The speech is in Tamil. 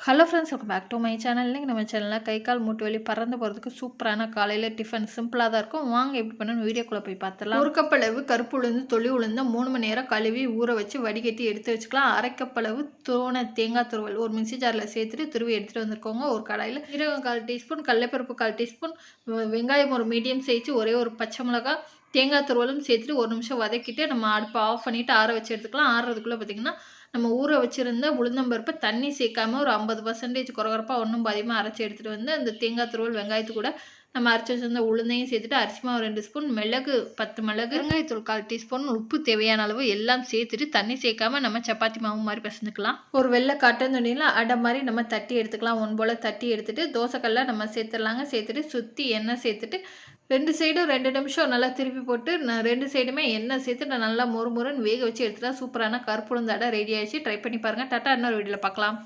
Hello friends welcome back to my channel இன்றைக்கி நம்ம சேனலில் கை கால் மூட்டு வலி பறந்து போகிறதுக்கு சூப்பரான காலையில் டிஃபன் சிம்பிளாக தான் இருக்கும். வாங்க எப்படி பண்ணணும் வீடியோக்குள்ளே போய் பார்த்துலாம் ஒரு கருப்பு உளுந்து தொளி உளுந்து மூணு மணி நேரம் கழுவி ஊற வச்சு வடிகட்டி எடுத்து வச்சுக்கலாம். அரைக்கப்பளவு துரோன தேங்காய் துருவல் ஒரு மிக்சி ஜாரில் சேர்த்துட்டு துருவி எடுத்துகிட்டு வந்திருக்கோங்க. ஒரு கடாயில் சீரகம் கால் டீஸ்பூன் கடலைப்பருப்பு கால் டீஸ்பூன் வெங்காயம் ஒரு மீடியம் சேர்த்து ஒரே ஒரு பச்சை மிளகாய் தேங்காய் துருவலும் சேர்த்துட்டு ஒரு நிமிஷம் வதக்கிட்டு நம்ம அடுப்பை ஆஃப் பண்ணிவிட்டு ஆற வச்சு எடுத்துக்கலாம். ஆறுறதுக்குள்ளே பார்த்திங்கன்னா நம்ம ஊற வச்சுருந்த உளுந்தம்பருப்பை தண்ணி சேர்க்காம ஒரு ஐம்பது பர்சன்டேஜ் குறகுறப்பாக ஒன்றும் பாதியமாக அரைச்சி எடுத்துகிட்டு வந்து அந்த தேங்காய் துருவல் வெங்காயத்து கூட நம்ம அரைச்சி வச்சிருந்த உளுந்தையும் சேர்த்துட்டு அரிசி மாவு ரெண்டு ஸ்பூன் மிளகு பத்து மிளகு வெங்காயத்தூள் கால் டீஸ்பூன் உப்பு தேவையான அளவு எல்லாம் சேர்த்துட்டு தண்ணி சேர்க்காம நம்ம சப்பாத்தி மாவு மாதிரி பிசைஞ்சுக்கலாம். ஒரு வெள்ளை காட்டன் துணியில் அடை மாதிரி நம்ம தட்டி எடுத்துக்கலாம். ஒன் போல் தட்டி எடுத்துட்டு தோசைக்கல்ல நம்ம சேர்த்துடலாங்க. சேர்த்துட்டு சுற்றி எண்ணெய் சேர்த்துட்டு ரெண்டு சைடும் ரெண்டு நிமிஷம் நல்லா திருப்பி போட்டு நான் ரெண்டு சைடுமே எண்ணெய் சேர்த்து நான் நல்லா மொறு மொறுன்னு வேக வச்சு எடுத்துட்டா சூப்பரான கருப்புளுந்தாடை ரெடி ஆகிடுச்சு ட்ரை பண்ணி பாருங்கள் டாட்டா இன்னொரு வீடியோவில் பார்க்கலாம்